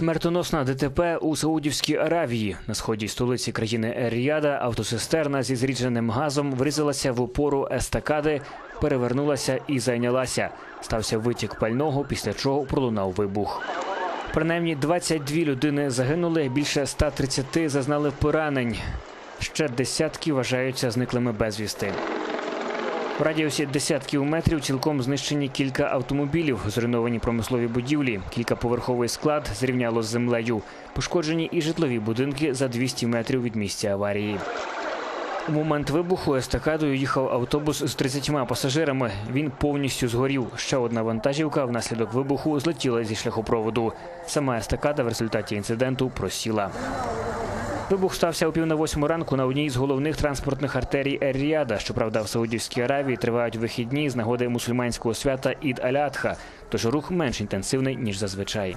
Смертоносна ДТП у Саудівській Аравії на сході столиці країни Ер-Ріада автосистерна зі зрідженим газом врізалася в опору естакади, перевернулася і зайнялася. Стався витік пального, після чого пролунав вибух. Принаймні 22 людини загинули, більше 130 зазнали поранень. Ще десятки вважаються зниклими безвісти. В радіусі десятків метрів цілком знищені кілька автомобілів, зруйновані промислові будівлі, кількаповерховий склад зрівняло з землею. Пошкоджені і житлові будинки за 200 метрів від місця аварії. У момент вибуху естакадою їхав автобус з 30 пасажирами. Він повністю згорів. Ще одна вантажівка внаслідок вибуху злетіла зі шляхопроводу. Сама естакада в результаті інциденту просіла. Вибух стався о пів на восьму ранку на одній з головних транспортних артерій Ер-Ріада. Щоправда, в Саудівській Аравії тривають вихідні з нагоди мусульманського свята Ід Аль-Адха, тож рух менш інтенсивний ніж зазвичай.